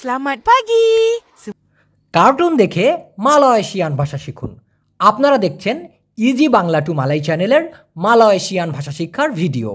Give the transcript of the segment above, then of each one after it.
Selamat pagi. Cartoon দেখে Malaysian ভাষা শিখুন। আপনারা দেখছেন ইজি বাংলা টু মালাই চ্যানেলের মালয়েশিয়ান ভাষা শিক্ষার ভিডিও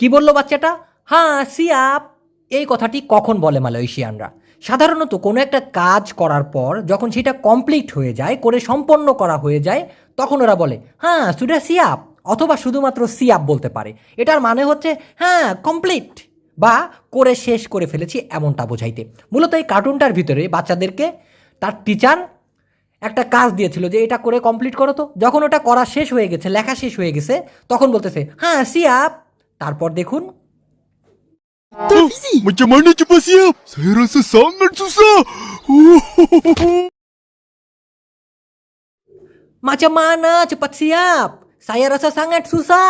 কি বলল বাচ্চাটা? হ্যাঁ সিয়াপ। এই কথাটি কখন বলে মালয়েশিয়ানরা সাধারণত কোনো একটা কাজ করার পর যখন সেটা কমপ্লিট হয়ে যায়, করে সম্পন্ন করা হয়ে যায় তখন ওরা বলে হ্যাঁ সুডা সিয়াপ, অথবা শুধুমাত্র সিয়াপ বলতে পারে। এটার মানে হচ্ছে হ্যাঁ কমপ্লিট বা করে শেষ করে ফেলেছি এমনটা বোঝাইতে। মূলত এই কার্টুনটার ভিতরে বাচ্চাদেরকে তার টিচার একটা কাজ দিয়েছিল যে, এটা করে কমপ্লিট করো তো। যখন ওটা করা শেষ হয়ে গেছে, লেখা শেষ হয়ে গেছে, তখন বলতেছে হ্যাঁ সিয়াপ। তারপর দেখুন Macam mana susah. মাচা মানা চেপাত সিয়াপ সায়া রাসা সাঙ্গাট সুসা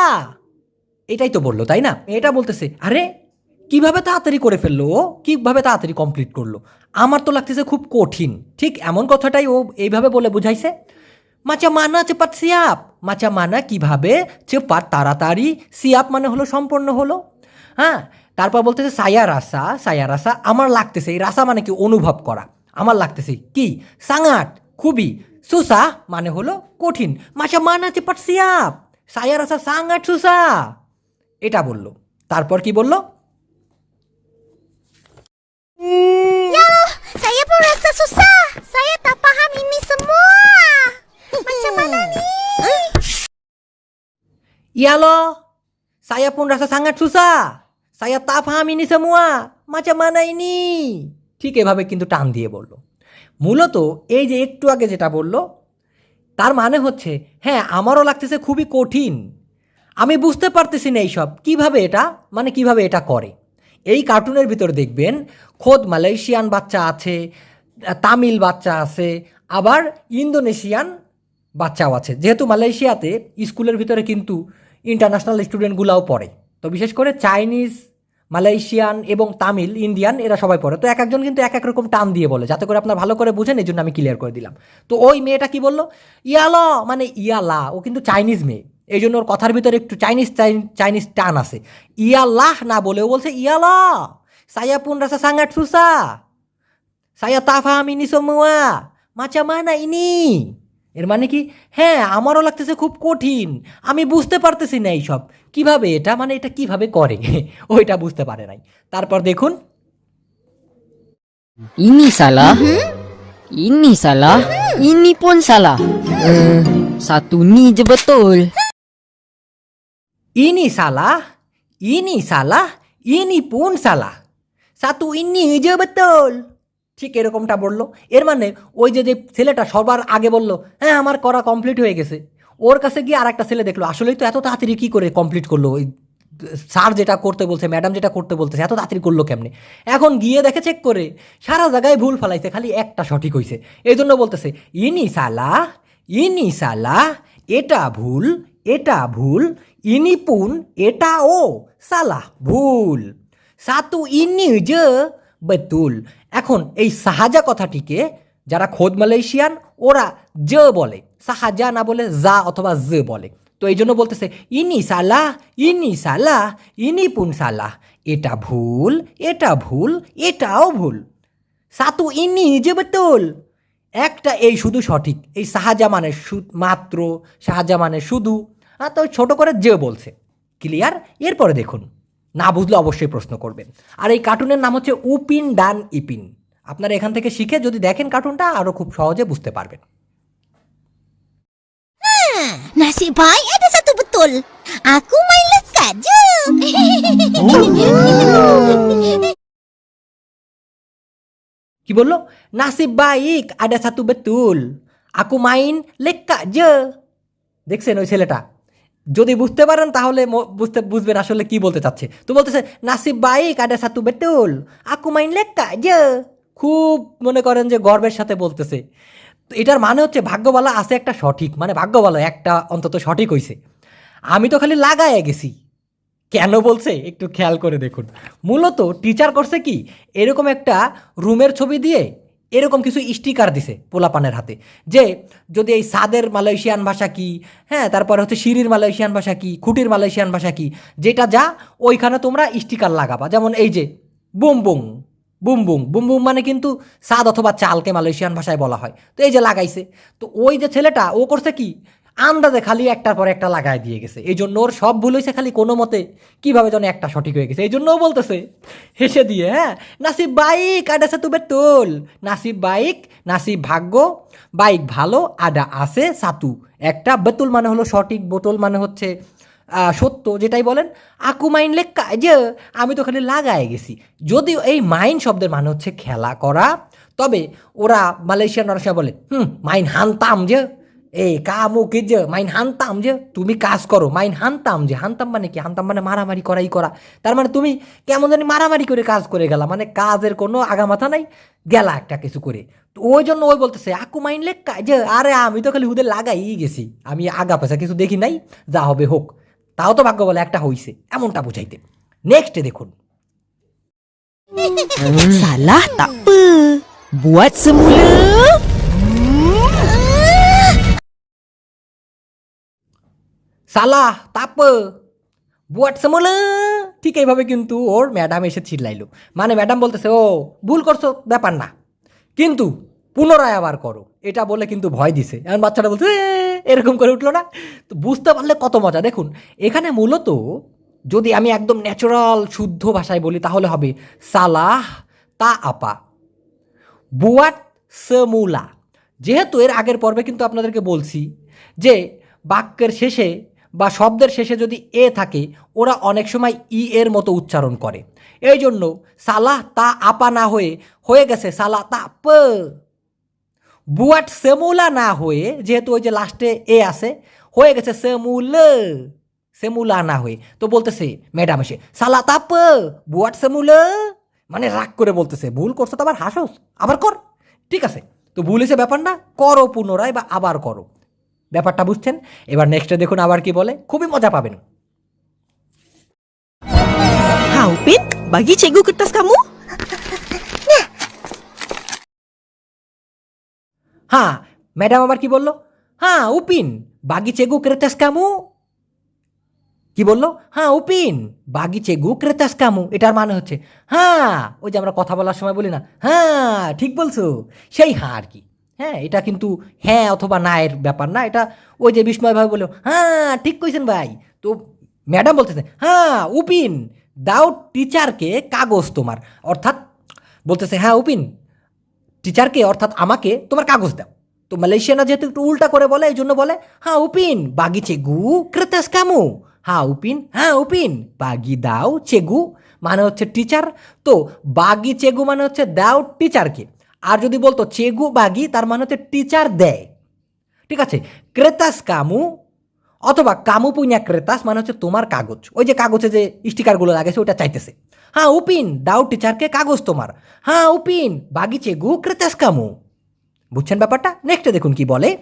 এটাই তো বলল তাই না এটা বলতেছে আরে কীভাবে তাড়াতাড়ি করে ফেলল ও কীভাবে তাড়াতাড়ি কমপ্লিট করল আমার তো লাগতেছে খুব কঠিন ঠিক এমন কথাটাই ও এইভাবে বলে বুঝাইছে মাচা মানা চেপাত সিয়াপ মাচা মানা কীভাবে চেপাত তাড়াতাড়ি সিয়াপ মানে হলো সম্পন্ন হলো হ্যাঁ তারপর বলতেছে সায়া রাসা সায়া রাসা আমার লাগতেছে এই রাসা মানে কি অনুভব করা আমার লাগতেছে কি সাঙাট খুবই সুসা মানে হলো কঠিন মাসা মানা চেপাট সিয়াপ সায়া রাসা সাঙাট সুসা এটা বলল তারপর কি বলল Saya pun rasa susah. Saya tak faham ini semua. Macam mana ni? Yellow saya pun rasa sangat susah saya tak paham ini semua macam mana ini ঠিক এভাবে কিন্তু টান দিয়ে বলল মূলত এই যে একটু আগে যেটা বলল, তার মানে হচ্ছে হ্যাঁ আমারও লাগতেছে খুবই কঠিন। আমি বুঝতে পারতেছি না এইসব, কীভাবে এটা মানে কীভাবে এটা করে। এই কার্টুনের ভিতর দেখবেন, খোদ মালয়েশিয়ান বাচ্চা আছে, তামিল বাচ্চা আছে, আবার ইন্দোনেশিয়ান বাচ্চাও আছে। যেহেতু মালয়েশিয়াতে স্কুলের ভিতরে কিন্তু ইন্টারন্যাশনাল স্টুডেন্টগুলাও পড়ে। তো বিশেষ করে চাইনিজ মালয়েশিয়ান এবং তামিল, ইন্ডিয়ান, এরা সবাই পড়ে। তো এক একজন কিন্তু এক এক রকম টান দিয়ে বলে, যাতে করে আপনার ভালো করে বুঝেন এই জন্য আমি ক্লিয়ার করে দিলাম। তো ওই মেয়েটা কি বলল? ইয়াল মানে ইয়ালা, ও কিন্তু চাইনিজ মেয়ে। এই জন্য ওর কথার ভিতরে একটু চাইনিজ চাইনিজ টান আছে। ইয়াল্লাহ না বলে, ও বলছে ইয়ালা। সায়াপুন রাসা সাঙ্গাট সুসা। saya তাফা faham ini মাচা mana ini? এর মানে কি? হ্যাঁ আমারও লাগতেছে খুব কঠিন। আমি বুঝতে পারতেছি না এইসব। কীভাবে এটা? মানে এটা কীভাবে করে? ওইটা বুঝতে পারে নাই। তারপর দেখুন। salah. Ini salah. Ini pun salah. Eh, satu ni je betul. ইনি সালাহ ইনি সালাহ ইনি পুন সালাহ সাতু ইনি যে বেতল। ঠিক এরকমটা বলল। এর মানে ওই যে যে ছেলেটা সবার আগে বলল হ্যাঁ আমার করা কমপ্লিট হয়ে গেছে। ওর কাছে গিয়ে আর একটা ছেলে দেখল, আসলেই তো এত তাড়াতাড়ি কী করে কমপ্লিট করল? ওই, স্যার যেটা করতে বলছে ম্যাডাম যেটা করতে বলতেছে এত তাড়াতাড়ি করল কেমনে? এখন গিয়ে দেখে চেক করে, সারা জায়গায় ভুল ফেলাইছে, খালি একটা সঠিক হয়েছে এই জন্য বলতেছে, ইনি সালা ইনি সালা এটা ভুল এটা ভুল, ইনি পুন, এটা ও সালা ভুল। সাতু ইনি যে, বেতুল। এখন এই সাহাজা কথাটিকে যারা খোদ মালয়েশিয়ান ওরা জ বলে, সাহাজা না বলে জা অথবা জ বলে। তো এই জন্য বলতেছে, ইনি সালাহ ইনি সালাহ, ইনি পুন সালাহ। এটা ভুল এটা ভুল, এটাও ভুল। সাতু ইনি যে বেতুল একটা এই শুধু সঠিক, এই সাহাজা মানে মাত্র, সাহাজা মানে শুধু। তো ছোট করে যে বলছে। ক্লিয়ার? এরপরে দেখুন। না বুঝলে অবশ্যই প্রশ্ন করবেন। আর এই কার্টুনের নাম হচ্ছে উপিন ডান ইপিন। আপনারা এখান থেকে শিখে যদি দেখেন কার্টুনটা আরও খুব সহজে বুঝতে পারবেন। Nasib baik ada satu betul. Aku main lekat je. কি বলল? নাসিব বাইক আডা সাতু বেতুল আকু মাইন লেক্কা যে দেখছেন ওই ছেলেটা? যদি বুঝতে পারেন তাহলে বুঝতে বুঝবেন আসলে কি বলতে চাচ্ছে। তো বলতেছে নাসিব বাইক আডা সাতু বেতুল আকু মাইন লেক্কা যে খুব মনে করেন যে গর্বের সাথে বলতেছে। এটার মানে হচ্ছে ভাগ্যবালা আছে একটা সঠিক মানে ভাগ্যবালা একটা অন্তত সঠিক হইছে। আমি তো খালি লাগায় গেছি। কেন বলছে? একটু খেয়াল করে দেখুন। মূলত টিচার করছে কি, এরকম একটা রুমের ছবি দিয়ে এরকম কিছু স্টিকার দিছে পোলাপানের হাতে। যে যদি এই সাদের মালয়েশিয়ান ভাষা কি হ্যাঁ তারপরে হচ্ছে সিঁড়ির মালয়েশিয়ান ভাষা কি, খুঁটির মালয়েশিয়ান ভাষা কি, যেটা যা, ওইখানে তোমরা স্টিকার লাগাবা। যেমন এই যে, boom boom. Boom boom boom boom মানে কিন্তু সাদ অথবা চালকে মালয়েশিয়ান ভাষায় বলা হয়। তো এই যে লাগাইছে, তো ওই যে ছেলেটা, ও করছে কি? আন্দাজে খালি একটার পর একটা লাগাই দিয়ে গেছে। এই জন্য ওর সব ভুল হয়েছে খালি কোনো মতে কীভাবে যেন একটা সঠিক হয়ে গেছে। এই জন্য ও বলতেছে, হেসে দিয়ে হ্যাঁ নাসিব বাইক আডাছে তু বেতুল নাসিব বাইক নাসিব ভাগ্য। বাইক ভালো আডা আছে, সাতু। একটা বেতুল মানে হলো সঠিক, বোতল মানে হচ্ছে সত্য যেটাই বলেন, আকু মাইন লেখা যে, আমি তো খালি লাগায় গেছি। যদিও এই মাইন শব্দের মানে হচ্ছে খেলা করা, তবে ওরা মালয়েশিয়ান সময় বলে, হুম, মাইন হানতাম যে। এই কামু কি যে? মাইন হানতাম যে। তুমি কাজ করো। মাইন হানতাম যে। হানতাম মানে কি? হানতাম মানে মারামারি করাই করা। তার মানে তুমি কেমন জানি মারামারি করে কাজ করে গেলা মানে কাজের কোনো আগামাথা নাই, গেলা একটা কিছু করে। তো ওই জন্য ওই বলতেছে, আকু মাইন লেখা যে, আরে আমি তো খালি হুদে লাগাই গেছি। আমি আগা পেছা কিছু দেখি নাই, যা হবে হোক। তাও তো ভাগ্য বলে একটা হইছে এমনটা বুঝাইতে। নেক্সটে দেখুন। Salah tak apa. Buat semula. সালাহ তাপ বুয়াট সমলে ঠিক এইভাবে কিন্তু ওর ম্যাডাম এসে চিল্লাইলো। মানে ম্যাডাম বলতেছে ও ভুল করছ ব্যাপার না। কিন্তু পুনরায় আবার করো। এটা বলে কিন্তু ভয় দিছে। এমন বাচ্চাটা বলছে এরকম করে উঠল না। তো বুঝতে পারলে কত মজা। দেখুন, এখানে মূলত যদি আমি একদম ন্যাচারাল শুদ্ধ ভাষায় বলি, তাহলে হবে সালাহ তা আপা। বুয়াট সমুলা যেহেতু এর আগের পর্বে কিন্তু আপনাদেরকে বলছি যে, বাক্যের শেষে বা শব্দের শেষে যদি এ থাকে, ওরা অনেক সময় ই এর মতো উচ্চারণ করে। এই জন্য সালাহ তা আপা না হয়ে হয়ে গেছে সালাহ তা প। বুয়াট সেমুলা না হয়ে যেহেতু ওই যে লাস্টে এ আছে হয়ে গেছে সেমুল সেমুলা না হয়ে। তো বলতেছে ম্যাডাম এসে সালা তাপ বুয়াট সেমুল? মানে রাগ করে বলতেছে ভুল করছ তো আবার হাসোস আবার কর। ঠিক আছে তো ভুল হয়েছে ব্যাপার না করো পুনরায় বা আবার করো। ব্যাপারটা বুঝছেন? এবার নেক্সটে দেখুন আবার কি বলে খুবই মজা পাবেন। Upin, bagi cikgu kertas kamu. হ্যাঁ ম্যাডাম আবার কি বলল? হ্যাঁ উপিন বাগিচে গু ক্রেতাস কামু কি বলল? হ্যাঁ উপিন বাগিচে গু ক্রেতাস কামু এটার মানে হচ্ছে হ্যাঁ ওই যে আমরা কথা বলার সময় বলি না হ্যাঁ ঠিক বলছো, সেই হ্যাঁ আর কি। হ্যাঁ এটা কিন্তু হ্যাঁ অথবা না এর ব্যাপার না, এটা ওই যে বিস্ময় বলল হ্যাঁ ঠিক কইছেন ভাই। তো ম্যাডাম বলতেছে হ্যাঁ উপিন, দাও টিচারকে কাগজ তোমার, অর্থাৎ বলতেছে হ্যাঁ উপিন টিচারকে অর্থাৎ আমাকে তোমার কাগজ দাও। তো মালয়েশিয়ানা যেহেতু একটু উল্টা করে বলে, এই জন্য বলে হ্যাঁ উপিন, বাগি চেগু ক্রেতাস কামু হ্যাঁ উপিন হ্যাঁ উপিন, বাগি দাও চেগু। মানে হচ্ছে টিচার তো বাগি চেগু মানে হচ্ছে দাও টিচারকে আর যদি বলতো চেগু বাগি, তার মানে হচ্ছে টিচার দেয়। ঠিক আছে? ক্রেতাস কামু অথবা কামু পুইনা ক্রেতাস মানে হচ্ছে তোমার কাগজ। ওই যে কাগজে যে স্টিকারগুলো লাগেছে ওটা চাইতেছে। হ্যাঁ উপিন দাও টিচারকে কাগজ তোমার। হ্যাঁ উপিন বাগিচে গু ক্রেতাস কামু। বুঝছেন ব্যাপারটা? নেক্সটে দেখুন কি বলে।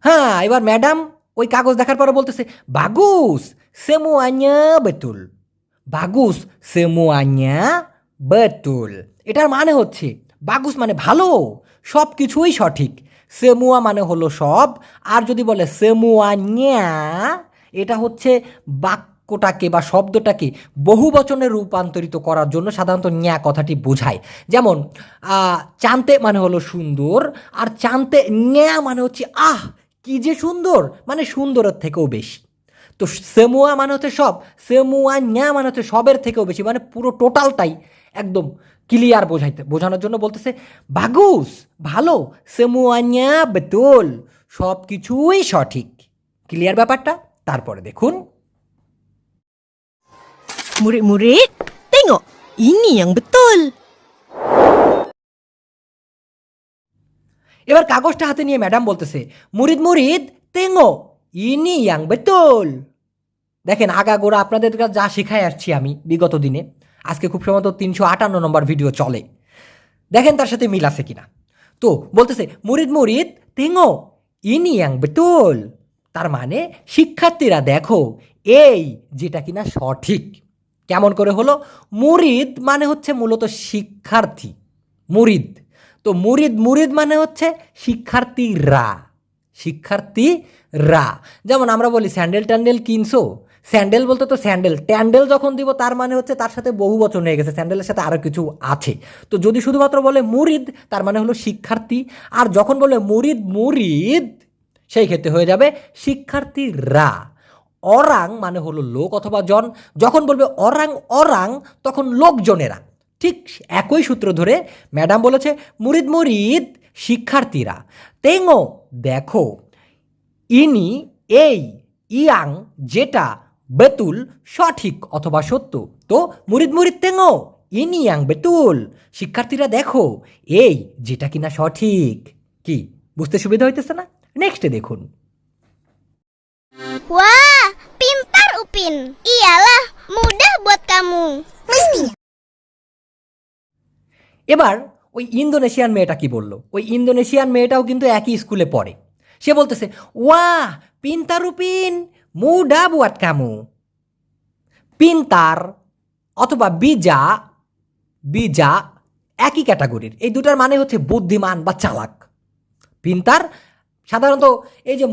হ্যাঁ এবার ম্যাডাম ওই কাগজ দেখার পরে বলতেছে বাগুস সেমুয়াnya বেতুল। বাগুস সেমুয়াnya বেতুল। এটার মানে হচ্ছে বাগুস মানে ভালো সব কিছুই সঠিক। সেমুয়া মানে হলো সব, আর যদি বলে সেমুয়াnya এটা হচ্ছে বাক্যটাকে বা শব্দটাকে বহু বচনে রূপান্তরিত করার জন্য সাধারণত ন্যা কথাটি বোঝায়। যেমন চান্তে মানে হলো সুন্দর, আর চান্তে ন্যা মানে হচ্ছে, আহ, কি যে সুন্দর! মানে সুন্দরের থেকেও বেশি। তো সেমুয়া মানে হচ্ছে সব, সেমুয়া ন্যা মানে হচ্ছে সবের থেকেও বেশি মানে পুরো টোটালটাই একদম ক্লিয়ার বোঝাইতে বোঝানোর জন্য বলতেছে বাগুস ভালো সেমুয়া ন্যা বেতুল সব কিছুই সঠিক ক্লিয়ার ব্যাপারটা তারপরে দেখুন Murid-murid, tengok. Ini yang betul. এবার কাগজটা হাতে নিয়ে ম্যাডাম বলতেছে মুরিদ মুরিদ তেঙ্গো ইনি ইয়াং বেতুল দেখেন আগাগোড়া আপনাদের কাছে যা শেখাই আসছি আমি বিগত দিনে আজকে খুব সম্ভবত তিনশো আটান্ন নম্বর ভিডিও চলে। দেখেন তার সাথে মিল আছে কিনা। তো বলতেছে, মুরিদ মুরিদ, তেঙ্গো ইনি ইয়াং বেতুল। তার মানে শিক্ষার্থীরা দেখো, এই যেটা কিনা সঠিক। কেমন করে হলো? মুরিদ মানে হচ্ছে মূলত শিক্ষার্থী। মুরিদ। তো মুরিদ মুরিদ মানে হচ্ছে শিক্ষার্থীরা। শিক্ষার্থীরা। যেমন আমরা বলি স্যান্ডেল ট্যান্ডেল কিনছো স্যান্ডেল বলতে তো স্যান্ডেল। ট্যান্ডেল যখন দিব, তার মানে হচ্ছে তার সাথে বহু বচন হয়ে গেছে, স্যান্ডেলের সাথে আরও কিছু আছে। তো যদি শুধুমাত্র বলে মুরিদ, তার মানে হলো শিক্ষার্থী, আর যখন বলে মুরিদ মুরিদ, সেই ক্ষেত্রে হয়ে যাবে শিক্ষার্থীরা। অরাং মানে হলো লোক অথবা জন। যখন বলবে অরাং অরাং, তখন লোকজনেরা। ঠিক একই সূত্র ধরে ম্যাডাম বলেছে, মুরিদ মুরিদ, শিক্ষার্থীরা। তেঙো, দেখো, ইনি, এই, ইয়াং, যেটা বেতুল সঠিক অথবা সত্য? তো মুরিদ মুরিদ তেঙো ইনি ইয়াং বেতুল। শিক্ষার্থীরা দেখো এই যেটা কিনা সঠিক। কি বুঝতে সুবিধা হইতেছে না? নেক্সটে দেখুন। Wah, pintar Upin. Iyalah, mudah buat kamu. Mesti. এবার ওই ইন্দোনেশিয়ান মেয়েটা কি বলল? ওই ইন্দোনেশিয়ান মেয়েটাও কিন্তু একই স্কুলে পড়ে। সে বলতেছে ওয়াহ পিন্তারুপিন মুডা বুয়াত কামু পিন্তার অথবা বিজা বিজা একই ক্যাটাগরির এই দুটার মানে হচ্ছে বুদ্ধিমান বা চালাক। পিন্তার সাধারণত এই যে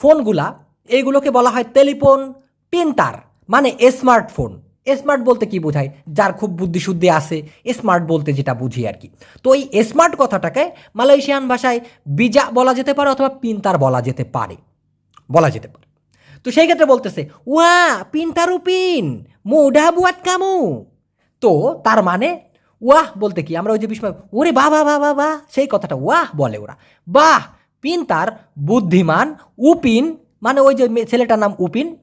ফোনগুলা, এইগুলোকে বলা হয় টেলিফোন পিন্তার মানে স্মার্টফোন স্মার্ট বলতে কি বোঝায়? যার খুব বুদ্ধিশুদ্ধি আছে স্মার্ট বলতে যেটা বুঝি আর কি। তো এই স্মার্ট কথাটাকে মালয়েশিয়ান ভাষায় বিজা বলা যেতে পারে অথবা পিন্তার বলা যেতে পারে। বলা যেতে পারে। তো সেই ক্ষেত্রে বলতেছে, ওয়া পিন্তারু পিন, মুডা বুয়াত কামু। তো তার মানে ওয়াহ বলতে কি? আমরা ওই যে বিস্ময়, ওরে বাহ বাহ বাহ বাহ বাহ। সেই কথাটা ওয়াহ বলে ওরা। বাহ, পিন তার বুদ্ধিমান, উপিন মানে ওই যে ছেলেটার নাম উপিন।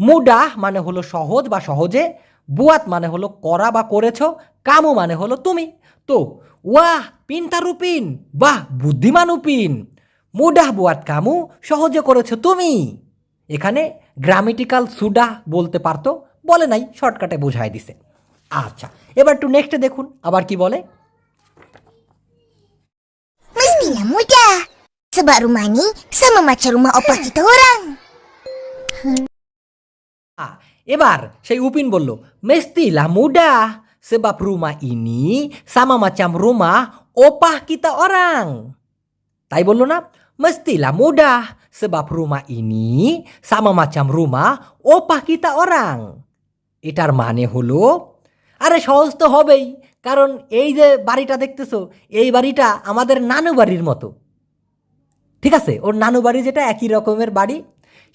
মুডাহ মানে হলো সহজ বা সহজে, বুয়াত মানে হলো করা বা করেছ, কামু মানে হলো তুমি। তো, ওয়াহ, পিন তার উপিন বাহ, বুদ্ধিমান উপিন মুডাহ বুয়াত কামু, সহজে করেছ তুমি। এখানে গ্রামিটিক্যাল সুডা বলতে পারতো বলে নাই শর্টকাটে বোঝায় দিছে। আচ্ছা এবার একটু নেক্সটে দেখুন আবার কি বলে? Ah, এবার সেই উপিন বলল মেস্তিলা মুডা সেবা রুমা ইনি সামা মাচাম রুমা ওপাহিতা অরাং তাই বলল না মেস্তিলা মুডা sebab rumah ini sama macam rumah opah kita orang. এটার মানে হলো আরে সহজ তো হবেই কারণ এই যে বাড়িটা দেখতেছো এই বাড়িটা আমাদের নানু বাড়ির মতো। ঠিক আছে? ওর নানু বাড়ি যেটা একই রকমের বাড়ি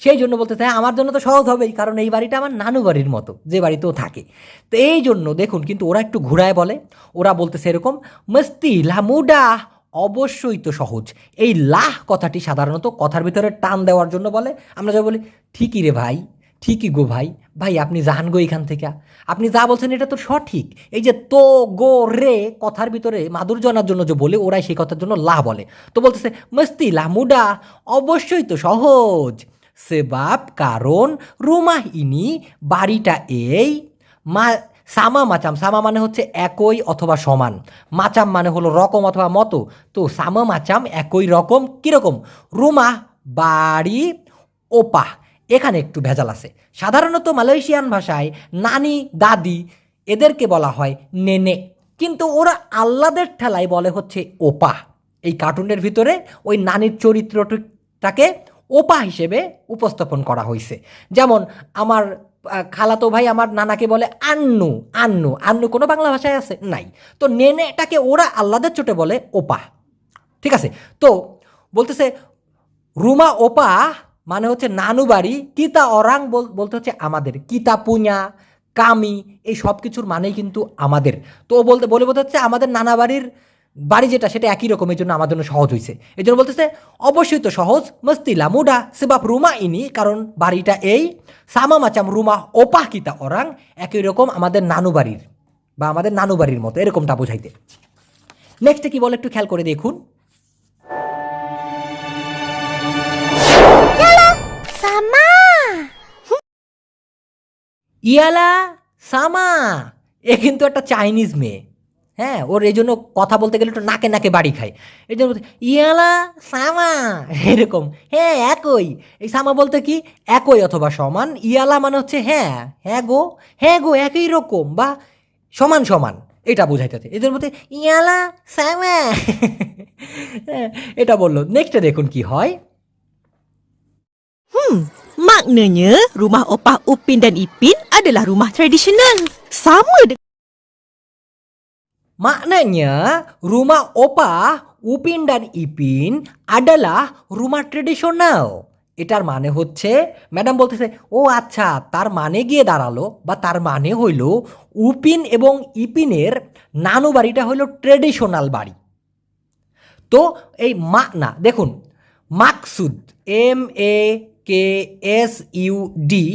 সেই জন্য বলতেছে "হ্যাঁ, আমার জন্য তো সহজ হবেই কারণ এই বাড়িটা আমার নানু বাড়ির মতো যে বাড়িতেও থাকে। তো এই জন্য দেখুন কিন্তু ওরা একটু ঘুরায় বলে। ওরা বলতেছে এরকম মস্তি লামুডা অবশ্যই তো সহজ। এই লাহ কথাটি সাধারণত কথার ভিতরে টান দেওয়ার জন্য বলে। আমরা যা বলি, ঠিকই রে ভাই, ঠিকই গো ভাই ভাই আপনি যান গো এখান থেকে। আপনি যা বলছেন এটা তো সঠিক। এই যে তো, গো, রে কথার ভিতরে মাধুর্য আনার জন্য যে বলে, ওরাই সেই কথার জন্য লা বলে। তো বলতেছে, মস্তি লামুডা অবশ্যই তো সহজ। সেবাব কারণ রুমাহ ইনি, বাড়িটা এই, মা সামা মাচাম। সামা মানে হচ্ছে একই অথবা সমান। মাচাম মানে হলো রকম অথবা মতো। তো সামা মাচাম একই রকম কীরকম? রুমা, বাড়ি, ওপা। এখানে একটু ভেজাল আছে। সাধারণত মালয়েশিয়ান ভাষায় নানি, দাদি এদেরকে বলা হয় নেনে। কিন্তু ওরা আল্লাদের ঠেলায় বলে হচ্ছে ওপা। এই কার্টুনের ভিতরে ওই নানির চরিত্রটাকে ওপা হিসেবে উপস্থাপন করা হয়েছে যেমন আমার খালাতো ভাই আমার নানাকে বলে, আন্নু আন্নু। আন্নু কোনো বাংলা ভাষায় আছে? নাই। তো নেনেটাকে ওরা আল্লাদের চোটে বলে ওপা। ঠিক আছে? তো বলতেছে, রুমা ওপা মানে হচ্ছে নানু বাড়ি কিতা অরাং বল- বলতে হচ্ছে আমাদের। কিতা পুña কামি, এই সব কিছুর মানেই কিন্তু আমাদের। তো বলতে, বলে বলতে হচ্ছে আমাদের নানা বাড়ির বাড়ি যেটা সেটা একই রকম এই জন্য আমার জন্য সহজ হয়েছে এই জন্য বলতেছে অবশ্যই তো সহজ মস্তিলা মুডা সেবাব রুমা ইনি কারণ বাড়িটা এই সামা মাচাম রুমা ওপা কিতা অরাং একই রকম আমাদের নানু বাড়ির বা আমাদের নানু বাড়ির মতো এরকমটা বোঝাইতে। নেক্সটে কি বলে একটু খেয়াল করে দেখুন। ইয়ালা সামা! এ কিন্তু একটা চাইনিজ মেয়ে। হ্যাঁ ওর এই জন্য কথা বলতে গেলে একটু নাকে নাকে বাড়ি খায়। এই জন্য ইয়ালা সামা এরকম। হ্যাঁ একই। এই সামা বলতে কি? একই অথবা সমান। ইয়ালা মানে হচ্ছে হ্যাঁ হ্যাঁ গো হ্যাঁ গো একই রকম বা সমান সমান। এটা বোঝাইতেছে এদের মধ্যে ইয়ালা সামা। হ্যাঁ, এটা বলল। নেক্সটে দেখুন কি হয়। হুম Maknanya, rumah opah Upin dan Ipin adalah rumah tradisional. Sama dengan Maknanya, rumah opah Upin dan Ipin adalah rumah tradisional. এটার মানে হচ্ছে ম্যাডাম বলতেছে ও আচ্ছা তার মানে গিয়ে দাঁড়াল বা তার মানে হইল উপিন এবং ইপিনের নানু বাড়িটা হইল ট্রেডিশনাল বাড়ি তো এই মা না দেখুন Maksud M A K S U D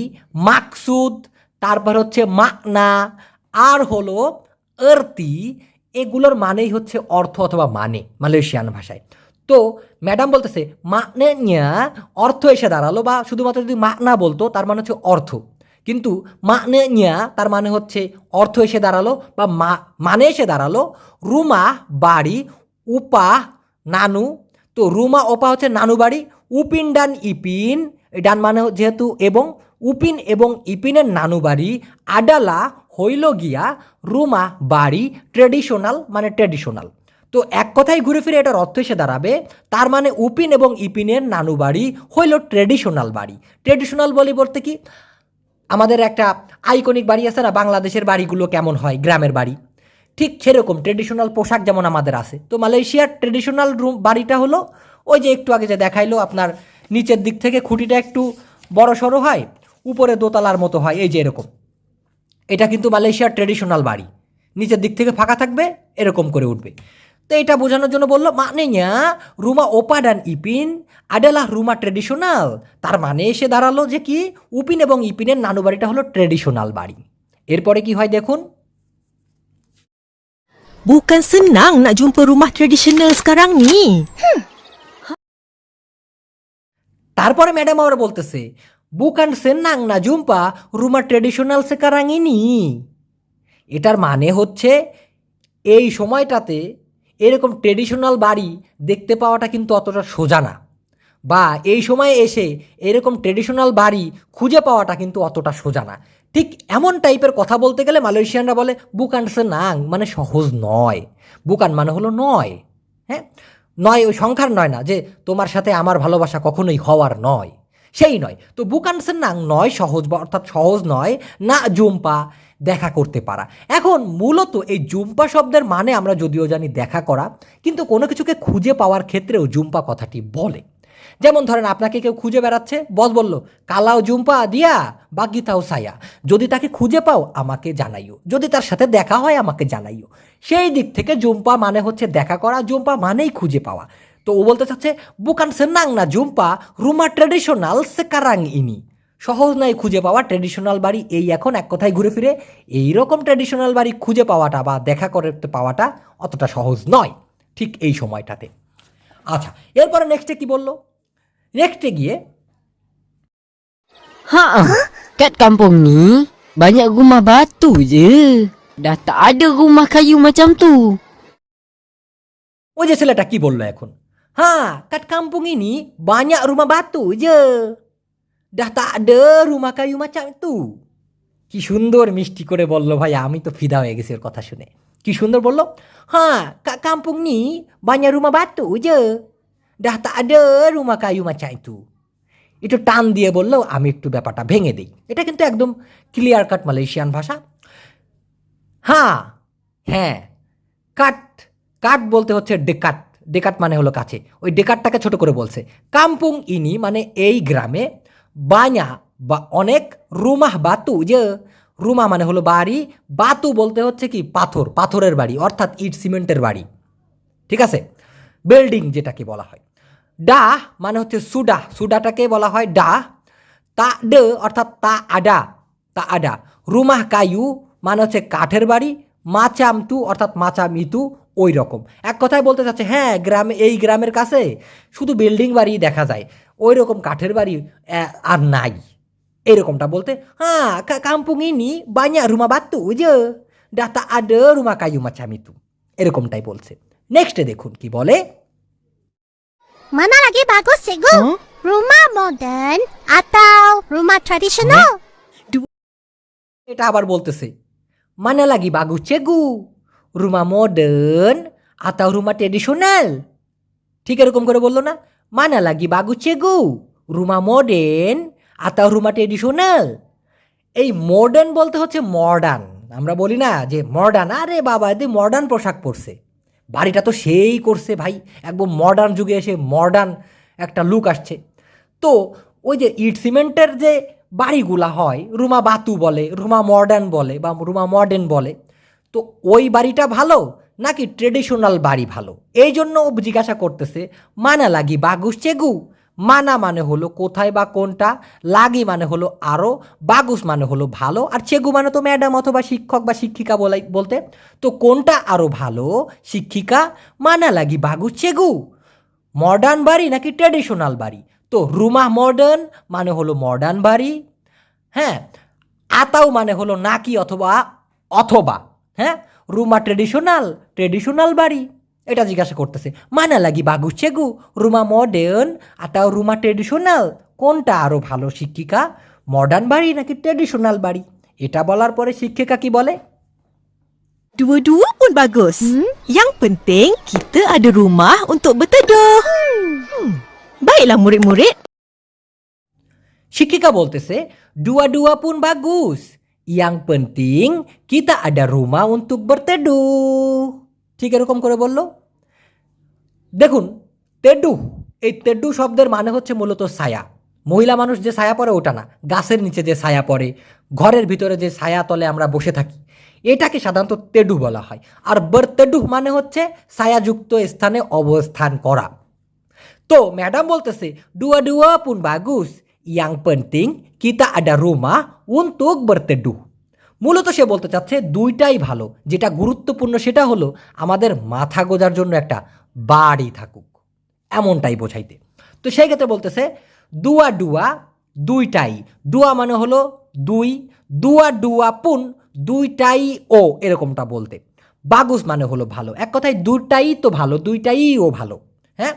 Maksud তারপর হচ্ছে মাকনা আর হলো আরতি এগুলোর মানেই হচ্ছে অর্থ অথবা মানে মালয়েশিয়ান ভাষায়। তো ম্যাডাম বলতেছে মানে নিয়া, অর্থ এসে দাঁড়াল বা শুধুমাত্র যদি মাকনা বলতো, তার মানে হচ্ছে অর্থ। কিন্তু মানে নিয়া, তার মানে হচ্ছে অর্থ এসে দাঁড়াল বা মা মানে এসে দাঁড়াল, রুমা বাড়ি, উপা নানু, তো রুমা, ওপা হচ্ছে নানু বাড়ি, উপিন ডান ইপিন, ডান মানে যেহেতু এবং, উপিন এবং ইপিনের নানু বাড়ি, আডালা হইল গিয়া রুমা, বাড়ি ট্রেডিশনাল মানে ট্রেডিশনাল তো এক কথায় ঘুরে ফিরে এটার অর্থ এসে দাঁড়াবে, তার মানে উপিন এবং ইপিনের নানু বাড়ি হইল ট্রেডিশনাল বাড়ি। ট্রেডিশনাল বলি বলতে কি? আমাদের একটা আইকনিক বাড়ি আছে না, বাংলাদেশের বাড়িগুলো কেমন হয়, গ্রামের বাড়ি। ঠিক সেরকম ট্রেডিশনাল পোশাক যেমন আমাদের আছে। তো মালয়েশিয়ার ট্রেডিশনাল রুম বাড়িটা হলো ওই যে একটু আগে যে দেখাইলো আপনার নিচের দিক থেকে খুঁটিটা একটু বড় সড়ো হয়, উপরে দোতলার মতো হয়, এই যে এরকম। এটা কিন্তু মালয়েশিয়ার ট্রেডিশনাল বাড়ি। নিচের দিক থেকে ফাঁকা থাকবে এরকম করে উঠবে। তো এটা বোঝানোর জন্য বলল মানে nya রুমা ওপা dan ইপিন adalah রুমা ট্রেডিশনাল তার মানে এসে দাঁড়াল যে কি উপিন এবং ইপিনের নানু বাড়িটা হলো ট্রেডিশনাল বাড়ি। এরপরে কি হয় দেখুন। bukan senang nak jumpa rumah tradisional sekarang ni. তারপরে ম্যাডাম আবার বলতেছে বুকান সেন্নাং না জুম্পা রুমা ট্রেডিশনাল সেকারাং ইনি এটার মানে হচ্ছে এই সময়টাতে এরকম ট্রেডিশনাল বাড়ি দেখতে পাওয়াটা কিন্তু অতটা সোজা না বা এই সময়ে এসে এরকম ট্রেডিশনাল বাড়ি খুঁজে পাওয়াটা কিন্তু অতটা সোজা না ঠিক এমন টাইপের কথা বলতে গেলে মালয়েশিয়ানরা বলে বুকান সেনাং মানে সহজ নয় বুকান মানে হলো নয় হ্যাঁ নয় ওই সংখ্যার নয় না যে তোমার সাথে আমার ভালোবাসা কখনোই হওয়ার নয় সেই নয়। তো বুকানসের নাং নয় সহজ বা অর্থাৎ সহজ নয়, না জুম্পা দেখা করতে পারা। এখন মূলত এই জুম্পা শব্দের মানে আমরা যদিও জানি দেখা করা, কিন্তু কোনো কিছুকে খুঁজে পাওয়ার ক্ষেত্রেও জুম্পা কথাটি বলে। যেমন ধরেন আপনাকে কেউ খুঁজে বেড়াচ্ছে, বস বলল, কালাও জুম্পা দিয়া বা গীতাও সায়া। যদি তাকে খুঁজে পাও, আমাকে জানাইও। যদি তার সাথে দেখা হয়, আমাকে জানাইও। সেই দিক থেকে জুম্পা মানে হচ্ছে দেখা করা, জুম্পা মানেই খুঁজে পাওয়া। তো ও বলতে চাচ্ছে বুকান সে নাং না জুম্পা রুমা ট্রেডিশনাল সে কারাং ইনি সহজ নয় খুঁজে পাওয়া ট্রেডিশনাল বাড়ি এই এখন এক কথায় ঘুরে ফিরে এই রকম ট্রেডিশনাল বাড়ি খুঁজে পাওয়াটা বা দেখা করতে পাওয়াটা অতটা সহজ নয় ঠিক এই সময়টাতে আচ্ছা এরপরে নেক্সটে কি বলল নেক্সটে গিয়ে Ha, kat kampung ni banyak rumah batu je. Dah tak ada rumah kayu macam tu. ওই যে ছেলেটা কি বলল এখন হ্যাঁ কাট কাম্পুং ini banyak rumah batu je. Dah tak ada rumah kayu macam itu কি সুন্দর মিষ্টি করে বলল ভাই আমি তো ফিদা হয়ে গেছি ওর কথা শুনে কি সুন্দর বলল হ্যাঁ kat kampung ni banyak rumah batu je. Dah tak ada rumah kayu macam itu. একটু টান দিয়ে বললেও আমি একটু ব্যাপারটা ভেঙে দিই এটা কিন্তু একদম ক্লিয়ার কাট মালয়েশিয়ান ভাষা হ্যাঁ হ্যাঁ কাট কাট বলতে হচ্ছে ডেকাট ডেকাট মানে হলো কাছে। ওই ডেকাটটাকে ছোট করে বলছে। কাম্পুং ইনি মানে এই গ্রামে বাñা বা অনেক রুমাহ বাতু যে রুমা মানে হলো বাড়ি, বাতু বলতে হচ্ছে কি পাথর, পাথরের বাড়ি, অর্থাৎ ইট সিমেন্টের বাড়ি। ঠিক আছে? বিল্ডিং যেটাকে বলা হয়। ডা মানে হচ্ছে সুডা, সুডাটাকে বলা হয় ডা। তা ডে অর্থাৎ তা আডা তা আডা। রুমাহ কায়ু মানে হচ্ছে কাঠের বাড়ি মাচাম তু অর্থাৎ মাচাম ইতু ওই রকম এক কথায় বলতে চাচ্ছে হ্যাঁ গ্রামে এই গ্রামের কাছে শুধু বিল্ডিং বাড়ি দেখা যায় ওই রকম কাঠের বাড়ি আর নাই। এরকমটা বলতে হ্যাঁ কা- কাম্পুং ini banyak rumah batu je dah tak ada rumah kayu macam itu এরকমটাই বলছে। নেক্সটে দেখুন কি বলে। Mana lagi bagus, cikgu? Rumah modern atau rumah tradisional? এটা আবার বলতেছে মানে লাগি বাগু চেগু। রুমা মডার্ন আতাও রুমা ট্রেডিশনাল ঠিক এরকম করে বলল না মানা লাগি বাগু চেগু রুমা মডার্ন আতাও রুমা ট্রেডিশনাল এই মডার্ন বলতে হচ্ছে মডার্ন আমরা বলি না যে মডার্ন আরে বাবা এদের মডার্ন পোশাক পরছে বাড়িটা তো সেই করছে ভাই। একদম মডার্ন যুগে এসে মডার্ন একটা লুক আসছে। তো, ওই যে ইট সিমেন্টের যে বাড়িগুলা হয়, রুমা বাতু বলে, রুমা মডার্ন বলে বা রুমা মডার্ন বলে তো ওই বাড়িটা ভালো নাকি ট্রেডিশনাল বাড়ি ভালো? এই জন্য ও জিজ্ঞাসা করতেছে, মানা লাগি বাগুস চেগু? মানা মানে হলো কোথায় বা কোনটা, লাগি মানে হলো আরও বাগুস মানে হলো ভালো, আর চেগু মানে তো ম্যাডাম অথবা শিক্ষক বা শিক্ষিকা বলাই, বলতে, তো কোনটা আরও ভালো, শিক্ষিকা? মানা লাগি বাগুস চেগু? মডার্ন বাড়ি নাকি ট্র্যাডিশনাল বাড়ি? তো রুমা মডার্ন মানে হলো মডার্ন বাড়ি। হ্যাঁ আতাও মানে হলো নাকি অথবা অথবা। হ্যাঁ? রুমা ট্রেডিশনাল ট্রেডিশনাল বাড়ি। এটা জিজ্ঞাসা করতেছে মানে লাগি বাগু চেগু রুমা মডার্ন আতাও রুমা ট্রেডিশনাল কোনটা আরও ভালো শিক্ষিকা? মডার্ন বাড়ি নাকি ট্রেডিশনাল বাড়ি? এটা বলার পরে শিক্ষিকা কি বলে? Dua-dua pun bagus. Yang penting kita ada rumah untuk berteduh. Hmm. Baiklah murid-murid. শিক্ষিকা বলতেছে ডুয়া ডুয়া পুন বাগুস yang penting kita ada rumah untuk berteduh. ঠিক এরকম করে বলল দেখুন তেডু এই তেডু শব্দের মানে হচ্ছে মূলত ছায়া মহিলা মানুষ যে ছায়া পড়ে ওটা না গাছের নিচে যে ছায়া পড়ে ঘরের ভিতরে যে ছায়া তলে আমরা বসে থাকি এটাকে সাধারণত তেডু বলা হয় আর বরতেডু মানে হচ্ছে ছায়াযুক্ত স্থানে অবস্থান করা তো ম্যাডাম বলতেছে ডুয়া ডুয়া পুন বাগুস ইয়াং পেন্টিং কিতা আডা রুমা উন্তুক berteduh. মূলত সে বলতে চাচ্ছে দুইটাই ভালো। যেটা গুরুত্বপূর্ণ সেটা হলো আমাদের মাথা গোজার জন্য একটা বাড়ি থাকুক। এমনটাই বোঝাইতে। তো সেই ক্ষেত্রে বলতেছে, দুয়া ডুয়া দুইটাই। ডুয়া মানে হলো দুই, দুয়া ডুয়া পুন দুইটাই ও এরকমটা বলতে। বাগুস মানে হলো ভালো। এক কথায় দুইটাই তো ভালো, দুইটাই ও ভালো। হ্যাঁ?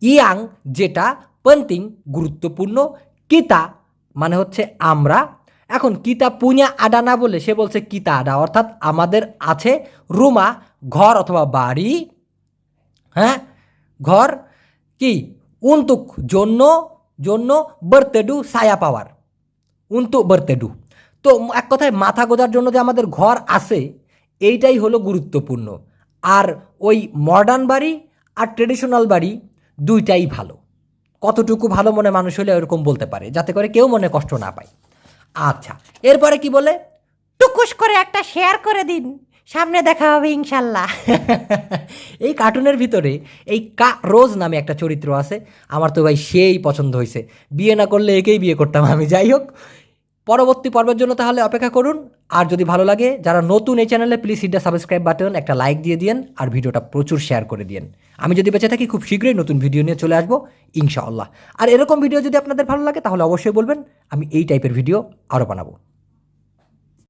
ইয়াং যেটা পন্তিং গুরুত্বপূর্ণ কিতা মানে হচ্ছে আমরা। এখন কিতা পুña আডা না বলে সে বলছে কিতা আডা, অর্থাৎ আমাদের আছে রুমা, ঘর অথবা বাড়ি। হ্যাঁ? ঘর কি? উন্তুক, জন্য জন্য বর্তেডু সায়া পাওয়ার। উন্তু বর্তেডু। তো এক কথায় মাথা গোজার জন্য যে আমাদের ঘর আছে, এইটাই হলো গুরুত্বপূর্ণ। আর ওই মডার্ন বাড়ি আর ট্রেডিশনাল বাড়ি দুইটাই ভালো। কতটুকু ভালো মনে মানুষ হলে ওরকম বলতে পারে যাতে করে কেউ মনে কষ্ট না পায়। আচ্ছা এরপরে কি বলে? টুকুস করে একটা শেয়ার করে দিন সামনে দেখা হবে ইনশাল্লাহ। এই কার্টুনের ভিতরে এই কা রোজ নামে একটা চরিত্র আছে আমার তো ভাই সেই পছন্দ হয়েছে বিয়ে না করলে একেই বিয়ে করতাম আমি যাই হোক। পরবর্তী পর্বের জন্য তাহলে অপেক্ষা করুন। আর যদি ভালো লাগে, যারা নতুন এই চ্যানেলে please hit the subscribe button একটা লাইক দিয়ে দিন আর ভিডিওটা প্রচুর শেয়ার করে দিন আমি যদি বেঁচে থাকি, খুব শীঘ্রই নতুন ভিডিও নিয়ে চলে আসব, ইনশাআল্লাহ। আর এরকম ভিডিও যদি আপনাদের ভালো লাগে, তাহলে অবশ্যই বলবেন, আমি এই টাইপের ভিডিও আরও বানাবো।